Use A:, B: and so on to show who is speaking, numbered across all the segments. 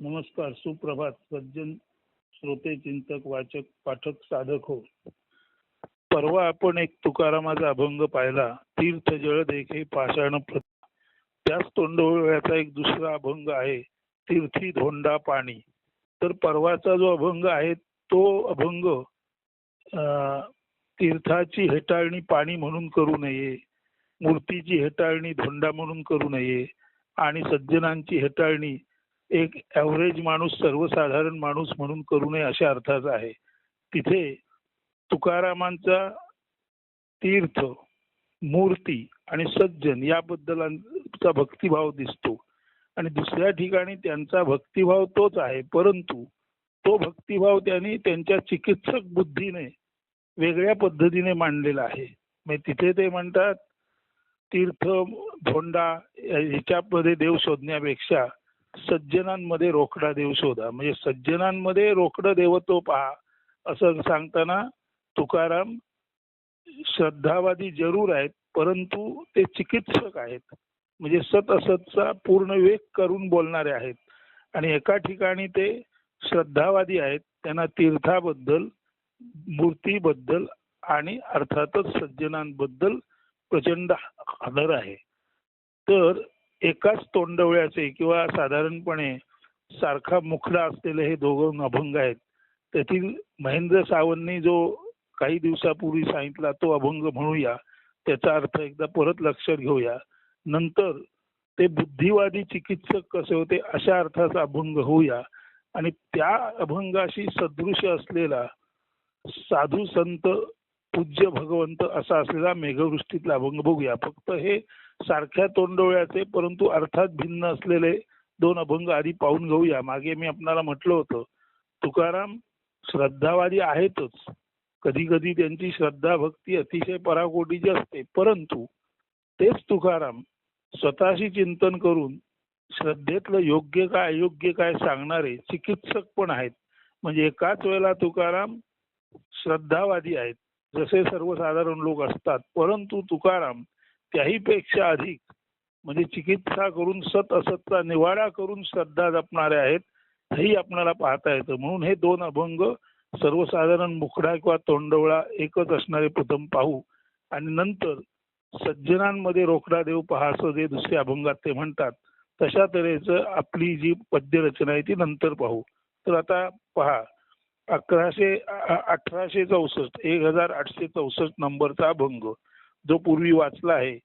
A: नमस्कार सुप्रभात. सज्जन श्रोते चिंतक वाचक पाठक साधक हो. परवा आपण एक तुकारामाचा अभंग पाहिला तीर्थ जळ देखे पाषाण त्याच तोंडोळ्याचा एक दुसरा अभंग आहे तीर्थी धोंडा पाणी. तर परवाचा जो अभंग आहे तो अभंग तीर्थाची हेटाळणी पाणी म्हणून करू नये मूर्तीची हेटाळणी धोंडा म्हणून करू नये आणि सज्जनांची हेटाळणी एक ॲव्हरेज माणूस सर्वसाधारण माणूस म्हणून करू नये अशा अर्थाचा आहे. तिथे तुकारामांचा तीर्थ मूर्ती आणि सज्जन याबद्दलचा भक्तिभाव दिसतो. आणि दुसऱ्या ठिकाणी त्यांचा भक्तिभाव तोच आहे परंतु तो भक्तिभाव त्यांनी त्यांच्या चिकित्सक बुद्धीने वेगळ्या पद्धतीने मांडलेला आहे. म्हणजे तिथे ते म्हणतात तीर्थ भोंडा ह्याच्यामध्ये देव शोधण्यापेक्षा सज्जनांमध्ये रोकडा देव शोधा. म्हणजे सज्जनांमध्ये रोकडं देवतो पहा. असं सांगताना तुकाराम श्रद्धावादी जरूर आहेत परंतु ते चिकित्सक आहेत. म्हणजे सत असतचा पूर्ण वेग करून बोलणारे आहेत. आणि एका ठिकाणी ते श्रद्धावादी आहेत त्यांना तीर्थाबद्दल मूर्तीबद्दल आणि अर्थातच सज्जनांबद्दल प्रचंड आदर आहे. तर एकाच तोंडवळ्याचे किंवा साधारणपणे सारखा मुखडा असलेले हे दोघं अभंग आहेत. त्यातील महेंद्र सावंतनी जो काही दिवसापूर्वी सांगितला तो अभंग म्हणूया त्याचा अर्थ एकदा परत लक्षात घेऊया. नंतर ते बुद्धिवादी चिकित्सक कसे होते अशा अर्थाचा अभंग होऊया. आणि त्या अभंगाशी सदृश असलेला साधू संत पूज्य भगवंत असा असलेला मेघवृष्टीतला अभंग बघूया. फक्त हे सारख्या तोंडोळ्याचे परंतु अर्थात भिन्न असलेले दोन अभंग आधी पाहून घेऊया. मागे मी आपणाला म्हटलं होतं तुकाराम श्रद्धावादी आहेतच. कधी कधी त्यांची श्रद्धा भक्ती अतिशय पराकोटीची असते. परंतु तेच तुकाराम स्वतःशी चिंतन करून श्रद्धेतलं योग्य काय अयोग्य काय सांगणारे चिकित्सक पण आहेत. म्हणजे एकाच वेळेला तुकाराम श्रद्धावादी आहेत. जसे सर्वसाधारण लोक असतात परंतु तुकाराम त्याही पेक्षा अधिक म्हणजे चिकित्सा करून सत असतचा निवाडा करून श्रद्धा जपणारे आहेत हेही आपल्याला पाहता येतं. म्हणून हे दोन अभंग सर्वसाधारण मुखडा किंवा तोंडवळा एकच असणारे प्रथम पाहू. आणि नंतर सज्जनांमध्ये रोकडा देव पहा जे दुसऱ्या अभंगात ते म्हणतात तशा तऱ्हेचं आपली जी पद्यरचना आहे ती नंतर पाहू. तर आता पहा अकराशे अठराशे चौसष्ट एक हजार आठशे चौसष्ट नंबरचा अभंग जो पूर्वी वाचला आहे.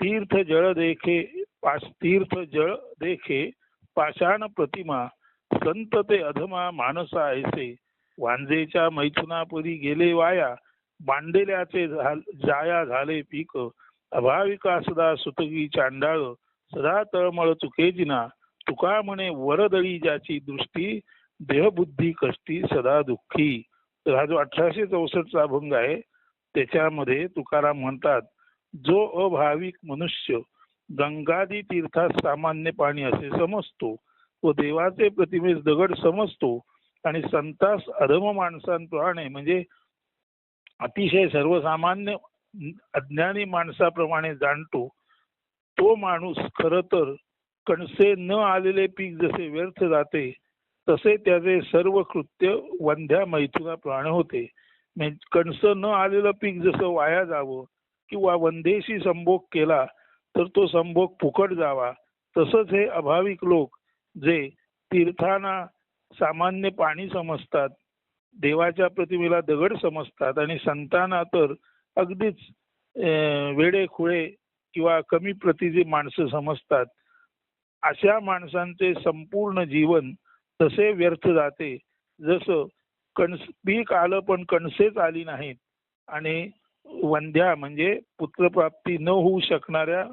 A: तीर्थ जळ देखे पाश तीर्थ जळ देखे पाषाण प्रतिमा संत ते अधमा माणसा ऐसे वांजेच्या मैथुनापुरी गेले वाया मांडेल्याचे जाया झाले पीक. अभाविका सदा सुतगी चांडाळ सदा तळमळ चुकेजिना तुका म्हणे वरदळी ज्याची दृष्टी देहबुद्धी कष्टी सदा दुःखी. तर हा जो अठराशे चौसष्टचा अभंग आहे त्याच्यामध्ये तुकाराम म्हणतात जो अभाविक मनुष्य गंगादी तीर्थात सामान्य पाणी असे समजतो व देवाचे प्रतिमेस दगड समजतो आणि संतास अधम माणसांप्रमाणे म्हणजे अतिशय सर्वसामान्य अज्ञानी माणसाप्रमाणे जाणतो तो माणूस खर तर कणसे न आलेले पीक जसे व्यर्थ जाते तसे त्याचे सर्व कृत्य वंध्या मैथुनाप्रमाणे होते. कणस न आलेलं पीक जसं वाया जावं किंवा वंध्येशी संभोग केला तर तो संभोग फुकट जावा. तसंच हे अभाविक लोक जे तीर्थांना सामान्य पाणी समजतात देवाच्या प्रतिमेला दगड समजतात आणि संतांना तर अगदीच अं, वेडे खुळे किंवा कमी प्रतीची माणसं समजतात. अशा माणसांचे संपूर्ण जीवन तसे व्यर्थ जाते. जसं कणस पीक आलं पण कणसेच आली नाहीत आणि वंध्या म्हणजे पुत्रप्राप्ती न होऊ शकणाऱ्या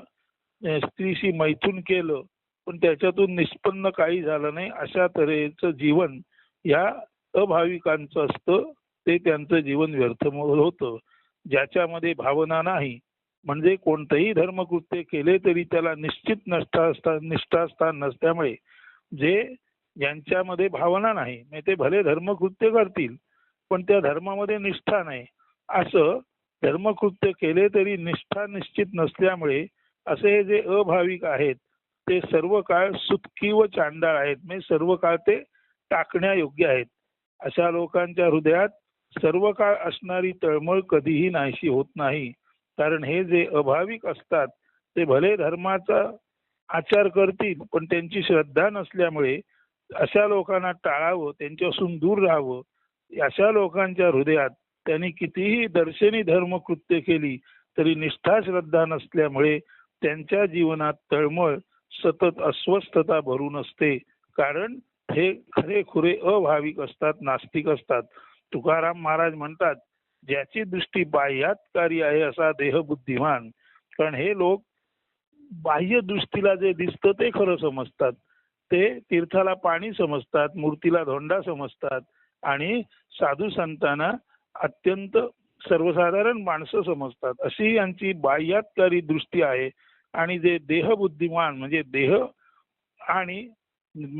A: स्त्रीशी मैथून केलं पण त्याच्यातून निष्पन्न काही झालं नाही अशा तऱ्हेचं जीवन या अभाविकांचं असतं ते त्यांचं जीवन व्यर्थ होतं. ज्याच्यामध्ये भावना नाही म्हणजे कोणतंही धर्मकृत्य केले तरी त्याला निश्चित नष्टास्था निष्ठास्थान नसल्यामुळे जे ज्यांच्यामध्ये भावना नाही. ते भले धर्मकृत्य करतील पण त्या धर्मामध्ये निष्ठा नाही. असं धर्मकृत्य केले तरी निष्ठा निश्चित नसल्यामुळे असे हे जे अभाविक आहेत ते सर्व काळ सुतकी व चांडाळ आहेत. म्हणजे सर्व काळ ते टाकण्यायोग्य आहेत. अशा लोकांच्या हृदयात सर्व काळ असणारी तळमळ कधीही नाहीशी होत नाही. कारण हे जे अभाविक असतात ते भले धर्माचा आचार करतील पण त्यांची श्रद्धा नसल्यामुळे अशा लोकांना टाळावं त्यांच्यापासून दूर राहावं अशा लोकांच्या हृदयात त्यांनी कितीही दर्शनी धर्म कृत्य केली तरी निष्ठा श्रद्धा नसल्यामुळे त्यांच्या जीवनात तळमळ सतत अस्वस्थता भरून असते. कारण हे खरे खुरे अभाविक असतात नास्तिक असतात. तुकाराम महाराज म्हणतात ज्याची दृष्टी बाह्यातकारी आहे असा देह बुद्धिमान. कारण हे लोक बाह्य दृष्टीला जे दिसतं ते खरं समजतात. ते तीर्थाला पाणी समजतात मूर्तीला धोंडा समजतात आणि साधू संतांना अत्यंत सर्वसाधारण माणसं समजतात. अशी यांची बाह्यातकारी दृष्टी आहे आणि जे देहबुद्धिमान म्हणजे देह आणि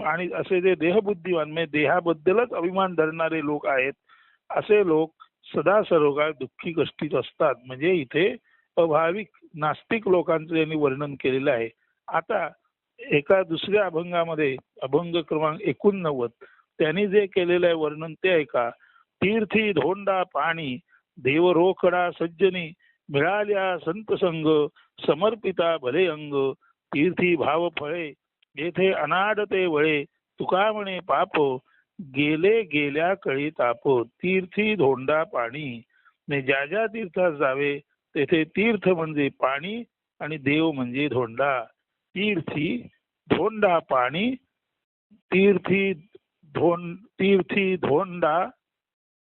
A: आणि असे जे देहबुद्धिमान म्हणजे देहाबद्दलच अभिमान धरणारे लोक आहेत असे लोक सदा सर्वकाळ दुःखी कष्टीत असतात. म्हणजे इथे अभाविक नास्तिक लोकांचं यांनी वर्णन केलेलं आहे. आता एका दुसऱ्या अभंगामध्ये अभंग क्रमांक एकोणनव्वद त्यांनी जे केलेलं आहे वर्णन ते ऐका. तीर्थी धोंडा पाणी देवरोखडा सज्जनी मिळाल्या संत संग समर्पिता भले अंग तीर्थी भाव फळे येथे अनाडते वळे तुका म्हणे पाप गेले गेल्या कळी ताप तीर्थी धोंडा पाणी. ने ज्या ज्या तीर्थात जावे तेथे तीर्थ म्हणजे पाणी आणि देव म्हणजे धोंडा. तीर्थी धोंडा पाणी तीर्थी धोंड तीर्थी धोंडा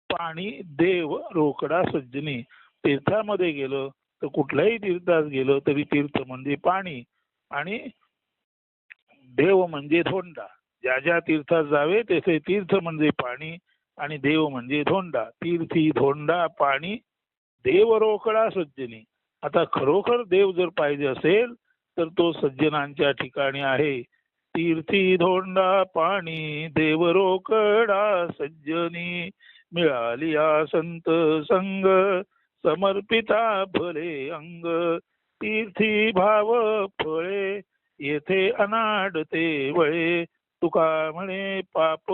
A: पाणी देव रोकडा सज्जनी. तीर्थामध्ये गेलो तर कुठल्याही तीर्थात गेलो तरी तीर्थ म्हणजे पाणी आणि देव म्हणजे धोंडा. ज्या ज्या तीर्थात जावे तेथे तीर्थ म्हणजे पाणी आणि देव म्हणजे धोंडा. तीर्थी धोंडा पाणी देव रोकडा सज्जनी. आता खरोखर देव जर पाहिजे असेल तर तो सज्जनांच्या ठिकाणी आहे. तीर्थी धोंडा पाणी देवरोकडा सज्जनी मिळाली संत संग समर्पिता भले अंग. तीर्थी भाव फळे येथे अनाडते वळे. तुका म्हणे पाप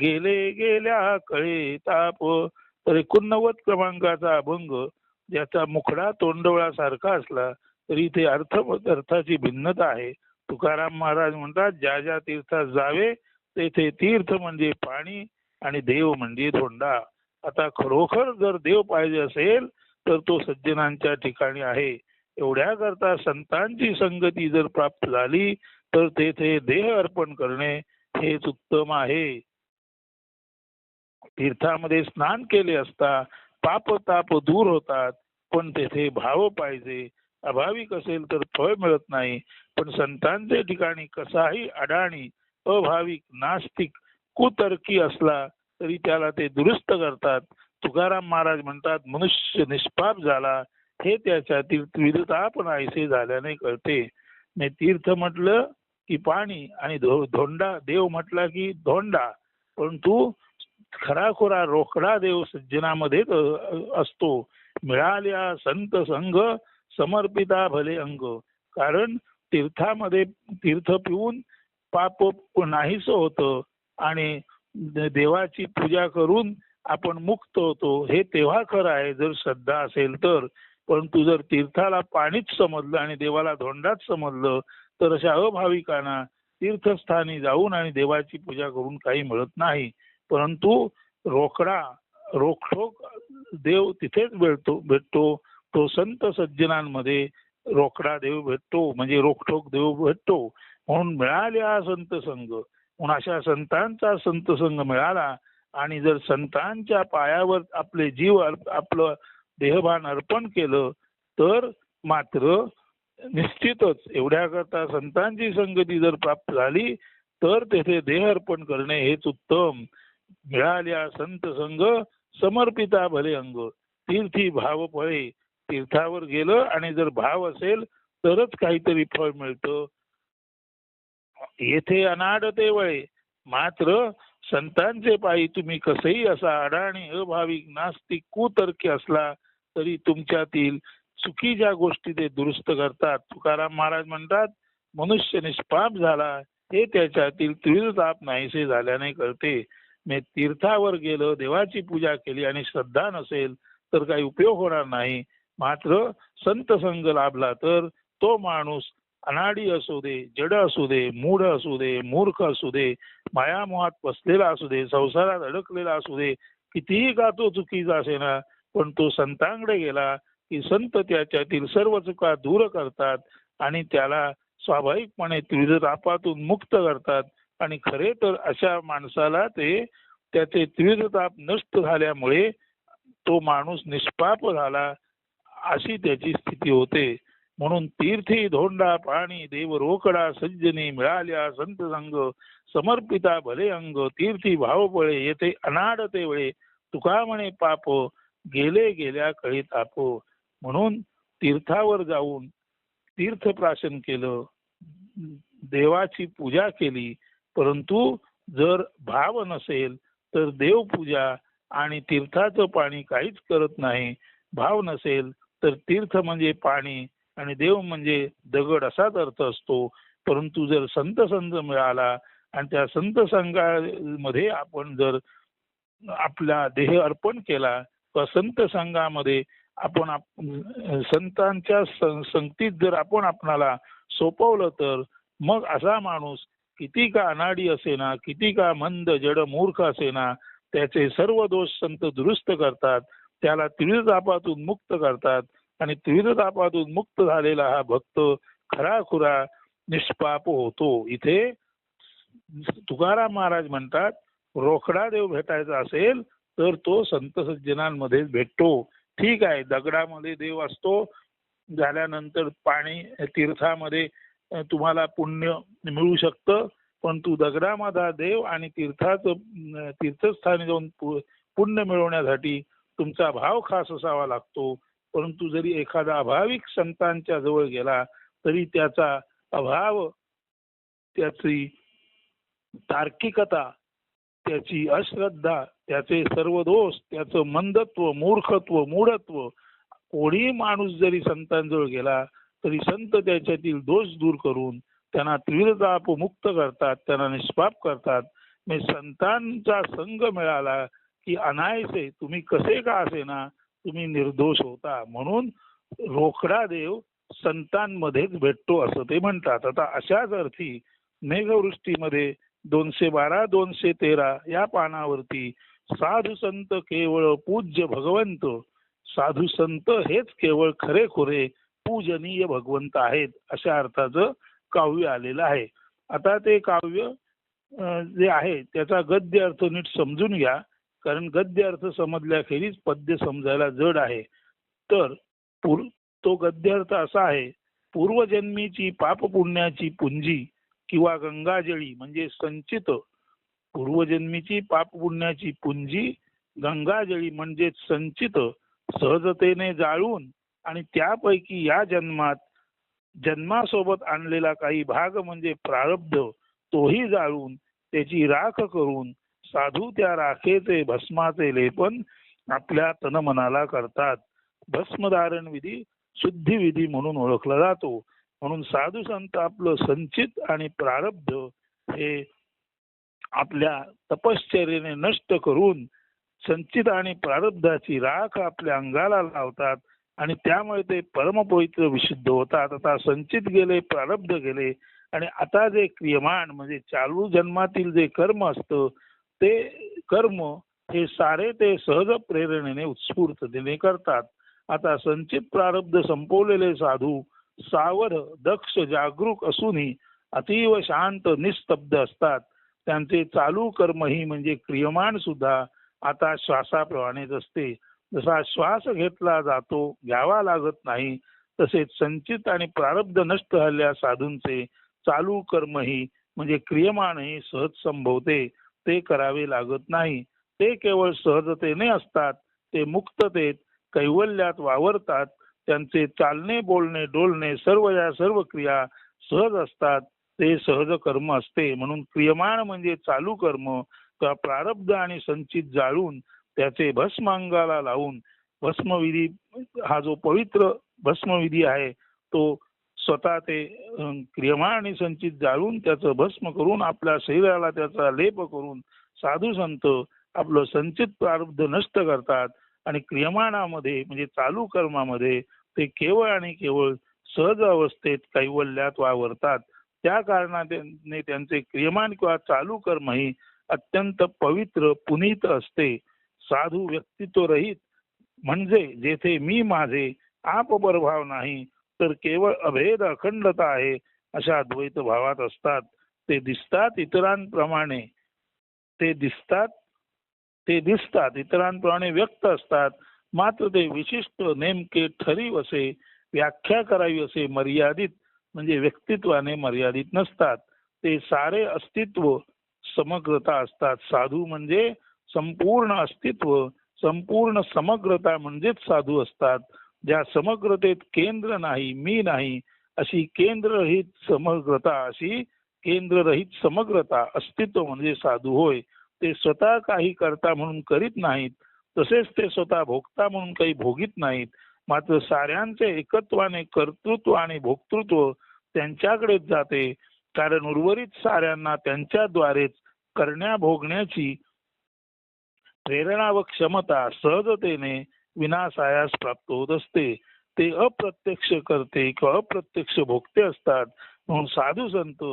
A: गेले गेल्या कळे ताप. तर एकोणनव्वद क्रमांकाचा अभंग ज्याचा मुखडा तोंडवळा सारखा असला तरी इथे अर्थ अर्थाची भिन्नता आहे. तुकाराम महाराज म्हणतात ज्या ज्या तीर्थात जावे तेथे तीर्थ म्हणजे पाणी आणि देव म्हणजे धोंडा. आता खरोखर जर देव पाहिजे असेल तर तो सज्जनांच्या ठिकाणी आहे. एवढ्या करता संतांची संगती जर प्राप्त झाली तर तेथे देह अर्पण करणे हेच उत्तम आहे. तीर्थामध्ये स्नान केले असता पाप ताप दूर होतात पण तेथे भाव पाहिजे. अभाविक असेल तर फळ मिळत नाही. पण संतांचे ठिकाणी कसाही अडाणी अभाविक नास्तिक कुतर्की असला तरी त्याला ते दुरुस्त करतात. तुकाराम महाराज म्हणतात मनुष्य निष्पाप झाला हे त्याच्या विधता पण ऐसे झाल्याने कळते. मी तीर्थ म्हटलं की पाणी आणि धो धोंडा देव म्हटला की धोंडा. परंतु खराखुरा रोकडा देव सज्जनामध्ये असतो. मिळाल्या संत संघ समर्पिता भले अंग. कारण तीर्थामध्ये तीर्थ पिऊन पाप नाहीस होतं आणि देवाची पूजा करून आपण मुक्त होतो हे तेव्हा खरं आहे. जर श्रद्धा असेल तर. परंतु जर तीर्थाला पाणीच समजलं आणि देवाला धोंडाच समजलं तर अशा अभाविकांना तीर्थस्थानी जाऊन आणि देवाची पूजा करून काही मिळत नाही. परंतु रोकडा रोखोक देव तिथेच भेटतो भेटतो. तो संत सज्जनांमध्ये रोकडा देव भेटतो म्हणजे रोखोक देव भेटतो. म्हणून मिळाल्या संत संघ म्हणून अशा संतांचा संत संघ मिळाला. आणि जर संतांच्या पायावर आपले जीव आपलं देहभान अर्पण केलं तर मात्र निश्चितच एवढ्याकरता संतांची संगती जर प्राप्त झाली तर तेथे देह अर्पण करणे हेच उत्तम. मिळाल्या संत संघ समर्पिता भले अंग तीर्थी भाव फळे तीर्थावर गेलं आणि जर भाव असेल तरच काहीतरी फळ मिळतं. येथे अनाडते वळे मात्र संतांचे पायी तुम्ही कसही असा अडाणी अभाविक नास्तिक कुतर्की असला तरी तुमच्यातील चुकीच्या गोष्टी ते दुरुस्त करतात तुकाराम महाराज म्हणतात मनुष्य निष्पाप झाला हे त्याच्यातील त्रिविध ताप नाहीसे झाल्याने कळते मी तीर्थावर गेलो देवाची पूजा केली आणि श्रद्धा नसेल तर काही उपयोग होणार नाही. मात्र संत संग लाभला तर तो माणूस अनाडी असू दे जड असू दे मूढ असू दे मूर्ख असू दे मायामोहात पसलेला असू दे संसारात अडकलेला असू दे कितीही का तो चुकीचा असेना पण तो संतांकडे गेला की संत त्याच्यातील सर्व चुका दूर करतात आणि त्याला स्वाभाविकपणे त्रिविध मुक्त करतात. आणि खरे तर अशा माणसाला ते त्याचे त्रिविध नष्ट झाल्यामुळे तो माणूस निष्पाप झाला अशी त्याची स्थिती होते. म्हणून तीर्थी धोंडा पाणी देव रोकडा सज्जनी मिळाल्या संत संग समर्पिता भले अंग तीर्थी भावपळे येथे अनाडते वेळे तुका म्हणे पाप गेले गेल्या कळी ताप. म्हणून तीर्थावर जाऊन तीर्थप्राशन केलं. देवाची पूजा केली. परंतु जर भाव नसेल तर देवपूजा आणि तीर्थाचं पाणी काहीच करत नाही. भाव नसेल तर तीर्थ म्हणजे पाणी आणि देव म्हणजे दगड असाच अर्थ असतो. परंतु जर संत संघ मिळाला आणि त्या संत संघामध्ये आपण जर आपला देह अर्पण केला तर संत संघामध्ये आपण संतांच्या संगतीत जर आपण आपणाला सोपवलं तर मग असा माणूस किती का अनाडी असेना किती का मंद जड मूर्ख असेना त्याचे सर्व दोष संत दुरुस्त करतात. त्याला त्रिविध तापातून मुक्त करतात. आणि त्रिविध तापातून मुक्त झालेला हा भक्त खराखुरा निष्पाप होतो. इथे तुकाराम महाराज म्हणतात रोखडा देव भेटायचा असेल तर तो संत सज्जनांमध्येच भेटतो. ठीक आहे दगडामध्ये देव असतो. झाल्यानंतर पाणी तीर्थामध्ये तुम्हाला पुण्य मिळू शकतं. पण तू दगडामधला देव आणि तीर्थाचं तीर्थस्थानी जाऊन पु- पुण्य मिळवण्यासाठी तुमचा भाव खास असावा लागतो. परंतु जरी एखादा अभाविक संतांच्या जवळ गेला तरी त्याचा अभाव त्याची तार्किकता त्याची अश्रद्धा त्याचे सर्व दोष त्याचं मंदत्व मूर्खत्व मूढत्व कोणी माणूस जरी संतांजवळ गेला तरी संत त्याच्यातील दोष दूर करून त्यांना त्रिविधताप मुक्त करतात त्यांना निष्पाप करतात. संतांचा संघ मिळाला की अनायसे तुम्ही कसे का असेना? तुम्ही निर्दोष होता. म्हणून रोकडा देव संतांमध्येच भेटतो असं ते म्हणतात. आता अशाच अर्थी मेघवृष्टीमध्ये दोनशे बारा दोनशे तेरा या पानावरती साधू संत केवळ पूज्य भगवंत. साधू संत हेच केवळ खरे खुरे पूजनीय भगवंत आहेत अशा अर्थाचं काव्य आलेलं आहे. आता ते काव्य जे आहे त्याचा गद्य अर्थ नीट समजून घ्या. कारण गद्य अर्थ समजल्याखेरीज पद्य समजायला जड आहे. तर पूर तो गद्यार्थ असा आहे पूर्वजन्मीची पापपुण्याची पुंजी किंवा गंगाजळी म्हणजे संचित पूर्वजन्मीची पापपुण्याची पुंजी गंगाजळी म्हणजे संचित सहजतेने जाळून आणि त्यापैकी या जन्मात जन्मासोबत आणलेला काही भाग म्हणजे प्रारब्ध तोही जाळून त्याची राख करून साधू त्या राखेचे भस्माचे लेपन आपल्या तनमनाला करतात. भस्मधारण विधी शुद्धी विधी म्हणून ओळखला जातो. म्हणून साधू संत आपलं संचित आणि प्रारब्ध हे आपल्या तपश्चर्याने नष्ट करून संचित आणि प्रारब्धाची राख आपल्या अंगाला लावतात आणि त्यामुळे ते परमपवित्र विशुद्ध होतात. आता संचित गेले प्रारब्ध गेले आणि आता जे क्रियमाण म्हणजे चालू जन्मातील जे कर्म असतं ते कर्म हे सारे ते सहज प्रेरणेने उत्स्फूर्ततेने करतात. आता संचित प्रारब्ध संपवलेले साधू सावध दक्ष जागरूक असूनही अतीव शांत निस्तब्ध असतात. त्यांचे चालू कर्मही म्हणजे क्रियमाण सुद्धा आता श्वासाप्रमाणेच असते. जसा श्वास घेतला जातो घ्यावा लागत नाही तसेच संचित आणि प्रारब्ध नष्ट झालेल्या साधूंचे चालू कर्मही म्हणजे क्रियमानही सहज संभवते. ते करावे लागत नाही. ते केवळ सहजतेने असतात ते मुक्ततेत कैवल्यात वावरतात त्यांचे चालणे बोलणे डोलणे सर्व या सर्व क्रिया सहज असतात ते सहज कर्म असते. म्हणून क्रियमाण म्हणजे चालू कर्म किंवा प्रारब्ध आणि संचित जाळून त्याचे भस्मांगाला लावून भस्मविधी हा जो पवित्र भस्मविधी आहे तो स्वतः ते अं, क्रियमाण आणि संचित जाळून त्याचं भस्म करून आपल्या शरीराला त्याचा लेप करून साधू संत आपलं संचित प्रारब्ध नष्ट करतात. आणि क्रियमाणामध्ये म्हणजे चालू कर्मामध्ये ते केवळ आणि केवळ सहज अवस्थेत कैवल्यात वावरतात. त्या कारणाने त्यांचे क्रियमान किंवा चालू कर्म ही अत्यंत पवित्र पुनीत असते. साधू व्यक्तित्व रहित म्हणजे जेथे मी माझे आप प्रभाव नाही तर केवळ अभेद अखंडता आहे अशा अद्वैत भावात असतात. ते दिसतात इतरांप्रमाणे. ते दिसतात ते दिसतात इतरांप्रमाणे व्यक्त असतात. मात्र ते विशिष्ट नेमके ठरीव असे व्याख्या करावी असे मर्यादित म्हणजे व्यक्तित्वाने मर्यादित नसतात. ते सारे अस्तित्व समग्रता असतात. साधू म्हणजे संपूर्ण अस्तित्व संपूर्ण समग्रता म्हणजेच साधू असतात. ज्या समग्रतेत केंद्र नाही मी नाही अशी केंद्ररहित समग्रता अशी केंद्ररहित समग्रता अस्तित्व म्हणजे साधू होय ते स्वतः काही करता म्हणून करीत नाहीत तसेच ते स्वतः भोगता म्हणून काही भोगीत नाहीत. मात्र साऱ्यांचे एकत्वाने कर्तृत्व आणि भोक्तृत्व त्यांच्याकडेच जाते कारण उर्वरित साऱ्यांना त्यांच्याद्वारेच करण्या भोगण्याची प्रेरणा व क्षमता सहजतेने विनासायास प्राप्त होत असते. ते अप्रत्यक्ष करते किंवा अप्रत्यक्ष भोगते असतात. म्हणून साधू संत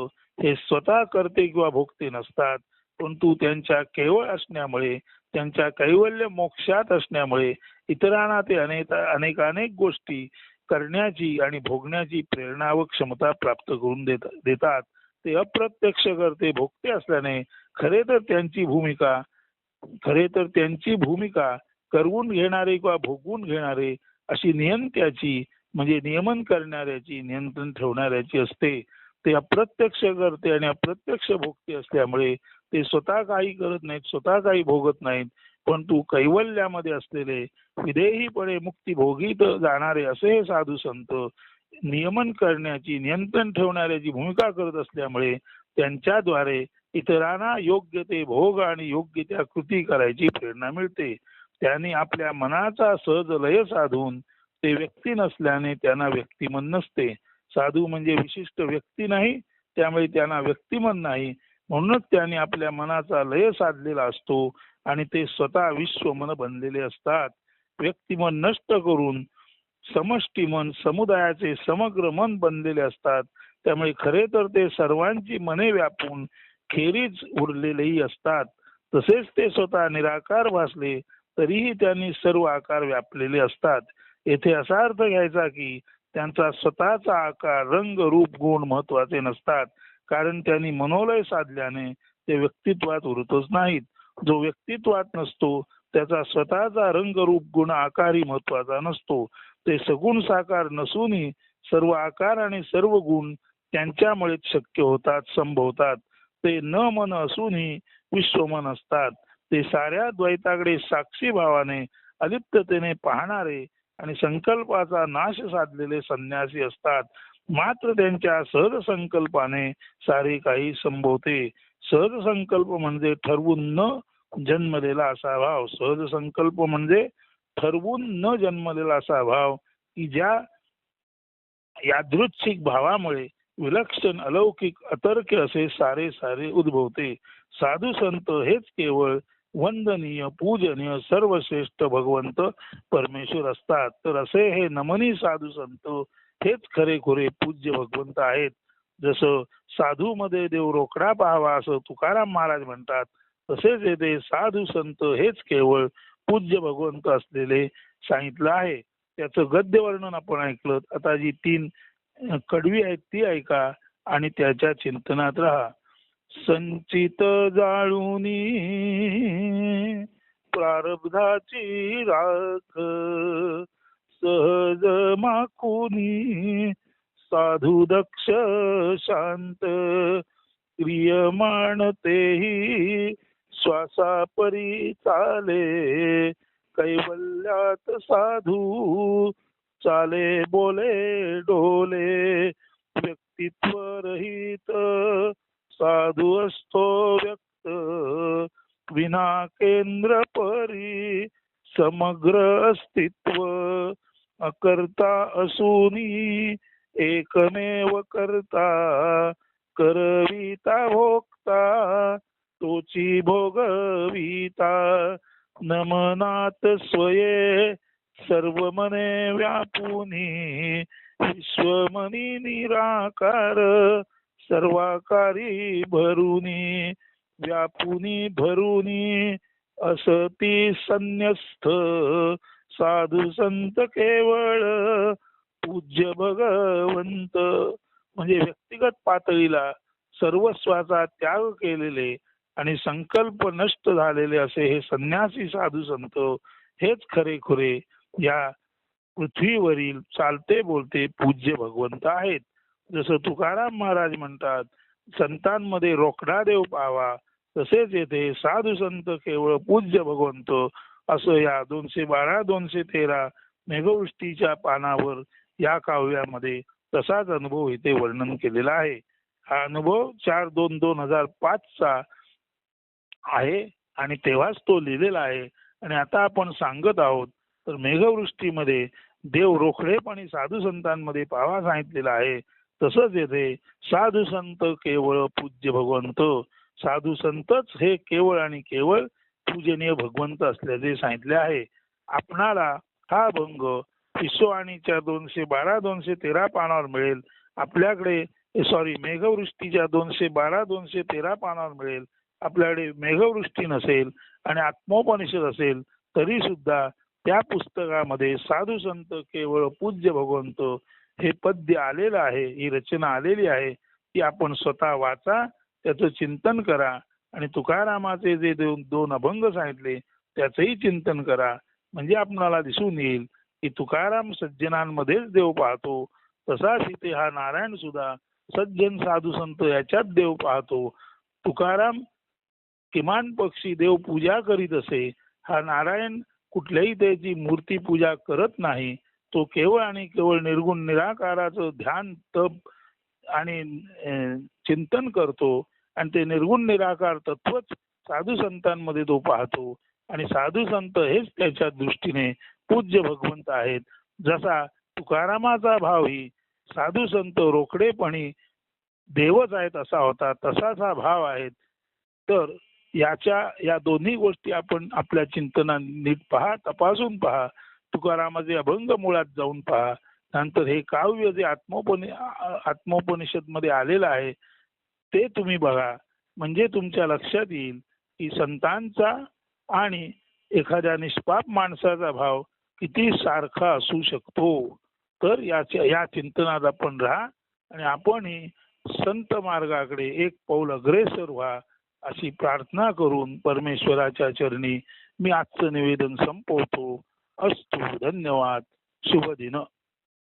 A: हे स्वतः करते किंवा भोगते नसतात. परंतु त्यांच्या केवळ असण्यामुळे त्यांच्या कैवल्य मोक्षात असण्यामुळे इतरांना ते अनेक अनेक अनेक गोष्टी करण्याची आणि भोगण्याची प्रेरणा व क्षमता प्राप्त करून देत देतात. ते अप्रत्यक्ष करते भोगते असल्याने खरे तर त्यांची भूमिका खरे तर त्यांची भूमिका करवून घेणारे किंवा भोगवून घेणारे अशी नियंत्याची म्हणजे नियमन करणाऱ्याची नियंत्रण ठेवणाऱ्याची असते. ते अप्रत्यक्ष करते आणि अप्रत्यक्ष भोगते असल्यामुळे ते स्वतः काही करत नाहीत स्वतः काही भोगत नाहीत परंतु कैवल्यामध्ये असलेले विदेहीपणे मुक्ती भोगीत जाणारे असे हे साधू संत नियमन करण्याची नियंत्रण ठेवणाऱ्याची भूमिका करत असल्यामुळे त्यांच्याद्वारे इतरांना योग्य ते भोग आणि योग्य त्या कृती करायची प्रेरणा मिळते. त्यांनी आपल्या मनाचा सहज लय साधून ते व्यक्ती नसल्याने त्यांना व्यक्तिमन नसते. साधू म्हणजे विशिष्ट व्यक्ती नाही त्यामुळे त्यांना व्यक्तिमन नाही. म्हणूनच त्यांनी आपल्या मनाचा लय साधलेला असतो आणि ते स्वतः विश्वमन बनलेले असतात. व्यक्तिमन नष्ट करून समष्टी मन समुदायाचे समग्र मन बनलेले असतात. त्यामुळे खरे तर ते सर्वांची मने व्यापून खेरीज उरलेलेही असतात. तसेच ते स्वतः निराकार भासले तरीही त्यांनी सर्व आकार व्यापलेले असतात. येथे असा अर्थ घ्यायचा की त्यांचा स्वतःचा आकार रंग रूप गुण महत्त्वाचे नसतात. कारण त्यांनी मनोलय साधल्याने ते व्यक्तित्वात उरतच नाहीत. जो व्यक्तित्वात नसतो त्याचा स्वतःचा रंग रूप गुण आकारही महत्त्वाचा नसतो. ते सगुण साकार नसूनही सर्व आकार आणि सर्व गुण त्यांच्यामुळेच शक्य होतात संभवतात. ते न मन असूनही विश्वमन असतात. ते साऱ्या द्वैताकडे साक्षी भावाने अलिप्ततेने पाहणारे आणि संकल्पाचा नाश साधलेले संन्यासी असतात. मात्र त्यांच्या सहज संकल्पाने सारे काही संभवते. सहज संकल्प म्हणजे ठरवून न जन्मलेला असा भाव. सहज संकल्प म्हणजे ठरवून न जन्मलेला असा भाव की ज्या यादृच्छिक भावामुळे विलक्षण अलौकिक अतर्क असे सारे सारे उद्भवते. साधू संत हेच केवळ वंदनीय पूजनीय सर्वश्रेष्ठ भगवंत परमेश्वर असतात. तर असे हे नमनी साधू संत हेच खरे खुरे पूज्य भगवंत आहेत. जसं साधू मध्ये देव रोकडा पाहावा असं तुकाराम महाराज म्हणतात तसेच येथे साधू संत हेच केवळ पूज्य भगवंत असलेले सांगितलं आहे. त्याचं गद्य वर्णन आपण ऐकलं. आता जी तीन कडवी आहेत ती ऐका आणि त्याच्या चिंतनात राहा. संचित जाळूनी प्रारब्धाची राख सहज माखुनी साधू दक्ष शांत क्रियमाण तेही श्वासापरी चाले कैवल्यात साधू चाले बोले डोले व्यक्तित्व रहित साधू असतो व्यक्त. विना केंद्र परी समग्र अस्तित्व अकर्ता असूनी एकमेव करता. करविता भोगता तोची भोगविता. नमनात स्वये सर्व मने व्यापुनी विश्वमनी निराकार. सर्वाकारी भरुनी व्यापुनी भरुनी असती संन्यस्थ साधू संत केवळ पूज्य भगवंत. म्हणजे व्यक्तिगत पातळीला सर्वस्वाचा त्याग केलेले आणि संकल्प नष्ट झालेले असे हे संन्यासी साधू संत हेच खरे खुरे या पृथ्वीवरील चालते बोलते पूज्य भगवंत आहेत. जसं तुकाराम महाराज म्हणतात संतांमध्ये रोकडा देव पावा तसेच येथे साधू संत केवळ पूज्य भगवंत असं या दोनशे बारा दोनशे तेरा मेघवृष्टीच्या पानावर या काव्यामध्ये तसाच अनुभव इथे वर्णन केलेला आहे. हा अनुभव चार दोन दोन हजार पाचचा आहे आणि तेव्हाच तो लिहिलेला आहे. आणि आता आपण सांगत आहोत तर मेघवृष्टीमध्ये देव रोखडेपणे साधू संतांमध्ये पावा सांगितलेला आहे. तसंच येथे साधू संत केवळ पूज्य भगवंत. साधू संतच हे केवळ आणि केवळ पूजनीय भगवंत असल्याचे सांगितले आहे. आपणाला हा भंग विश्ववाणीच्या दोनशे बारा दोनशे तेरा पानावर मिळेल. आपल्याकडे सॉरी मेघवृष्टीच्या दोनशे बारा दोनशे तेरा पानावर मिळेल. आपल्याकडे मेघवृष्टी नसेल आणि आत्मोपनिषद असेल तरी सुद्धा त्या पुस्तकामध्ये साधू संत केवळ पूज्य भगवंत हे पद्य आलेलं आहे ही रचना आलेली आहे ती आपण स्वतः वाचा त्याचं चिंतन करा आणि तुकारामाचे जे दोन दोन अभंग सांगितले त्याचंही चिंतन करा. म्हणजे आपणाला दिसून येईल की तुकाराम सज्जनांमध्येच देव पाहतो तसाच इथे हा नारायण सुद्धा सज्जन साधू संत याच्यात देव पाहतो. तुकाराम किमान पक्षी देव पूजा करीत असे हा नारायण कुठल्याही त्याची मूर्ती पूजा करत नाही तो केवळ आणि केवळ निर्गुण निराकाराचं ध्यान तप आणि चिंतन करतो आणि ते निर्गुण निराकार तत्वच साधू संतांमध्ये तो पाहतो. आणि साधू संत हेच त्याच्या दृष्टीने पूज्य भगवंत आहेत. जसा तुकारामाचा भाव ही साधू संत रोकडेपणी देवच आहेत असा होता तसाच हा भाव आहे तर याच्या या दोन्ही गोष्टी आपण आपल्या चिंतनात नीट पहा तपासून पहा. तुकारामाचे अभंग मुळात जाऊन पहा. नंतर हे काव्य जे आत्मोपनि आत्मोपनिषदमध्ये आलेलं आहे ते तुम्ही बघा. म्हणजे तुमच्या लक्षात येईल की संतांचा आणि एखाद्या निष्पाप माणसाचा भाव किती सारखा असू शकतो. तर याच्या या चिंतनात आपण राहा आणि आपणही संत मार्गाकडे एक पाऊल अग्रेसर व्हा अशी प्रार्थना करून परमेश्वराच्या चरणी मी आजचं निवेदन संपवतो. अस्तु धन्यवाद. शुभ दिन